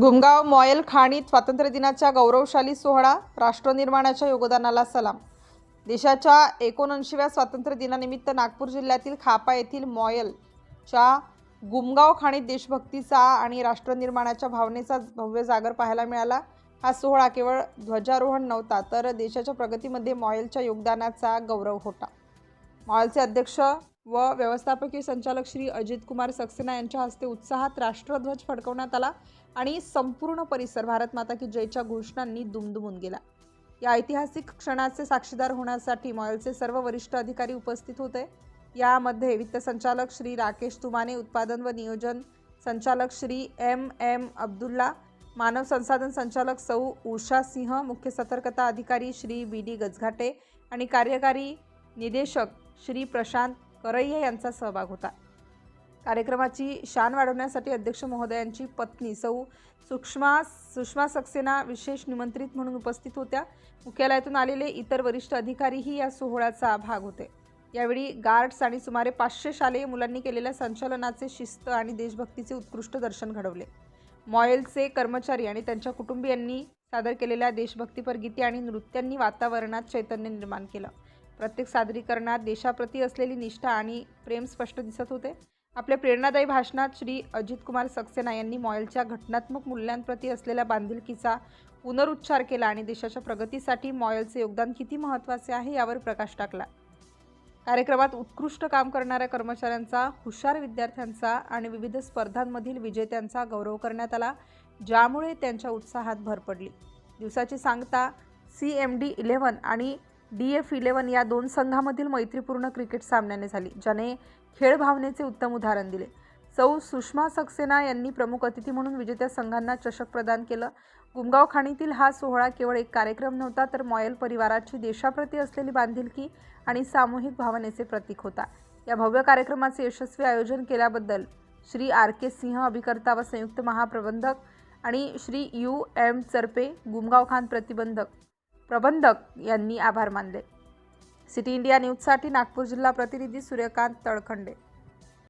गुमगाव MOIL खाणीत स्वातंत्र्य दिनाच्या गौरवशाली सोहळा राष्ट्रनिर्माणाच्या योगदानाला सलाम. देशाच्या एकोणऐंशीव्या स्वातंत्र्य दिनानिमित्त नागपूर जिल्ह्यातील खापा येथील मॉयलच्या गुमगाव खाणीत देशभक्तीचा आणि राष्ट्रनिर्माणाच्या भावनेचा भव्य जागर पाहायला मिळाला. हा सोहळा केवळ ध्वजारोहण नव्हता तर देशाच्या प्रगतीमध्ये मॉयलच्या योगदानाचा गौरव होता. मॉयलचे अध्यक्ष व व्यवस्थापकीय संचालक श्री अजित कुमार सक्सेना यांच्या हस्ते उत्साहात राष्ट्रध्वज फडकवण्यात आला आणि संपूर्ण परिसर भारत माता की जयच्या घोषणांनी दुमदुमून गेला. या ऐतिहासिक क्षणाचे साक्षीदार होण्यासाठी मॉयलचे सर्व वरिष्ठ अधिकारी उपस्थित होते. यामध्ये वित्त संचालक श्री राकेश तुमाने उत्पादन व नियोजन संचालक श्री एम एम अब्दुल्ला मानव संसाधन संचालक सौ उषा सिंह मुख्य सतर्कता अधिकारी श्री बी डी गजघाटे आणि कार्यकारी निदेशक श्री प्रशांत करैया यांचा सहभाग होता. कार्यक्रमाची शान वाढवण्यासाठी अध्यक्ष महोदयांची पत्नी सौ सुषमा सुषमा सक्सेना विशेष निमंत्रित म्हणून उपस्थित होत्या. मुख्यालयातून आलेले इतर वरिष्ठ अधिकारीही या सोहळ्याचा भाग होते. यावेळी गार्ड्स आणि सुमारे पाचशे शालेय मुलांनी केलेल्या संचलनाचे शिस्त आणि देशभक्तीचे उत्कृष्ट दर्शन घडवले. मॉयलचे कर्मचारी आणि त्यांच्या कुटुंबियांनी सादर केलेल्या देशभक्तीपर गीते आणि नृत्यांनी वातावरणात चैतन्य निर्माण केलं. प्रत्येक सादरीकरणात देशाप्रती असलेली निष्ठा आणि प्रेम स्पष्ट दिसत होते. आपल्या प्रेरणादायी भाषणात श्री अजित कुमार सक्सेना यांनी मॉयलच्या घटनात्मक मूल्यांप्रती असलेल्या बांधिलकीचा पुनरुच्चार केला आणि देशाच्या प्रगतीसाठी मॉयलचे योगदान किती महत्त्वाचे आहे यावर प्रकाश टाकला. कार्यक्रमात उत्कृष्ट काम करणाऱ्या कर्मचाऱ्यांचा हुशार विद्यार्थ्यांचा आणि विविध स्पर्धांमधील विजेत्यांचा गौरव करण्यात आला ज्यामुळे त्यांच्या उत्साहात भर पडली. दिवसाची सांगता सी एम डी इलेव्हन आणि डी एफ इलेव्हन या दोन संघामधील मैत्रीपूर्ण क्रिकेट सामन्याने झाली ज्याने खेळ भावनेचे उत्तम उदाहरण दिले. सौ सुषमा सक्सेना यांनी प्रमुख अतिथी म्हणून विजेत्या संघांना चषक प्रदान केलं. गुमगाव खाणीतील हा सोहळा केवळ एक कार्यक्रम नव्हता तर मॉयल परिवाराची देशाप्रती असलेली बांधिलकी आणि सामूहिक भावनेचे प्रतीक होता. या भव्य कार्यक्रमाचे यशस्वी आयोजन केल्याबद्दल श्री आर के सिंह अभिकर्ता व संयुक्त महाप्रबंधक आणि श्री यू एम चरपे गुमगाव खान प्रतिबंधक प्रबंधक यांनी आभार मानले. सिटी इंडिया न्यूजसाठी नागपूर जिल्हा प्रतिनिधी सूर्यकांत तळखंडे.